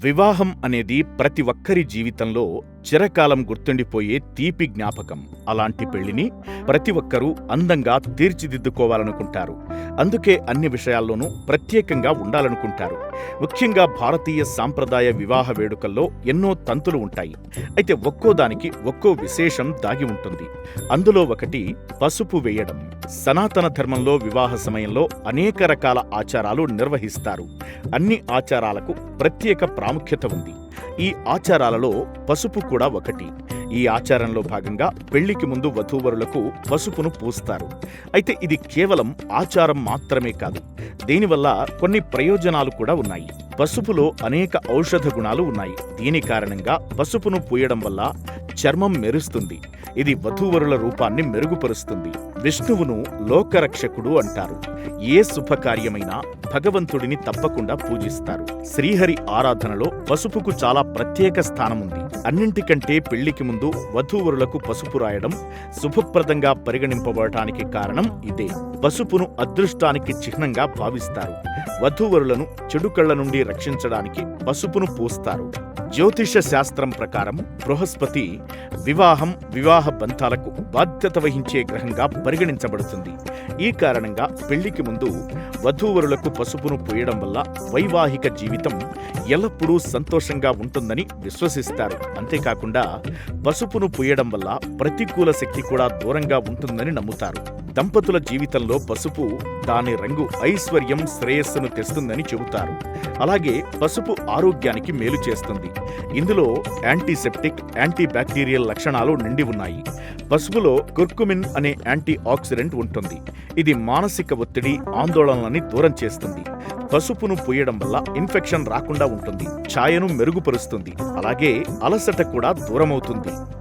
వివాహం అనేది ప్రతి ఒక్కరి జీవితంలో చిరకాలం గుర్తుండిపోయే తీపి జ్ఞాపకం. అలాంటి పెళ్ళిని ప్రతి ఒక్కరూ అందంగా తీర్చిదిద్దుకోవాలనుకుంటారు. అందుకే అన్ని విషయాల్లోనూ ప్రత్యేకంగా ఉండాలనుకుంటారు. ముఖ్యంగా భారతీయ సాంప్రదాయ వివాహ వేడుకల్లో ఎన్నో తంతులు ఉంటాయి. అయితే ఒక్కో దానికి ఒక్కో విశేషం దాగి ఉంటుంది. అందులో ఒకటి పసుపు వేయడం. సనాతన ధర్మంలో వివాహ సమయంలో అనేక రకాల ఆచారాలు నిర్వహిస్తారు. అన్ని ఆచారాలకు ప్రత్యేక ప్రాముఖ్యత ఉంది. ఈ ఆచారాలలో పసుపు కూడా ఒకటి. ఈ ఆచారంలో భాగంగా పెళ్ళికి ముందు వధూవరులకు పసుపును పూస్తారు. అయితే ఇది కేవలం ఆచారం మాత్రమే కాదు. దీనివల్ల కొన్ని ప్రయోజనాలు కూడా ఉన్నాయి. పసుపులో అనేక ఔషధ గుణాలు ఉన్నాయి. దీని కారణంగా పసుపును పూయడం వల్ల చర్మం మెరుస్తుంది. ఇది వధూవరుల రూపాన్ని మెరుగుపరుస్తుంది. విష్ణువును లోకరక్షకుడు అంటారు. ఏ శుభకార్యమైనా భగవంతుడిని తప్పకుండా పూజిస్తారు. శ్రీహరి ఆరాధనలో పసుపుకు చాలా ప్రత్యేక స్థానముంది. అన్నింటికంటే పెళ్ళికి ముందు వధూవరులకు పసుపు రాయడం శుభప్రదంగా పరిగణింపబడటానికి కారణం ఇదే. పసుపును అదృష్టానికి చిహ్నంగా భావిస్తారు. వధూవరులను చెడు కళ్ళ నుండి రక్షించడానికి పసుపును పూస్తారు. జ్యోతిష శాస్త్రం ప్రకారం బృహస్పతి వివాహం వివాహ బంధాలకు బాధ్యత వహించే గ్రహంగా పరిగణించబడుతుంది. ఈ కారణంగా పెళ్ళికి ముందు వధూవరులకు పసుపును పోయడం వల్ల వైవాహిక జీవితం ఎల్లప్పుడూ సంతోషంగా ఉంటుందని విశ్వసిస్తారు. అంతేకాకుండా పసుపును పోయడం వల్ల ప్రతికూల శక్తి కూడా దూరంగా ఉంటుందని నమ్ముతారు. దంపతుల జీవితంలో పసుపు దాని రంగు ఐశ్వర్యం శ్రేయస్సును తెస్తుందని చెబుతారు. అలాగే పసుపు ఆరోగ్యానికి మేలు చేస్తుంది. ఇందులో యాంటీసెప్టిక్ యాంటీబ్యాక్టీరియల్ లక్షణాలు నిండి ఉన్నాయి. పసుపులో కుర్కుమిన్ అనే యాంటీ ఆక్సిడెంట్ ఉంటుంది. ఇది మానసిక ఒత్తిడి ఆందోళనలని దూరం చేస్తుంది. పసుపును పూయడం వల్ల ఇన్ఫెక్షన్ రాకుండా ఉంటుంది. ఛాయను మెరుగుపరుస్తుంది. అలాగే అలసట కూడా దూరమవుతుంది.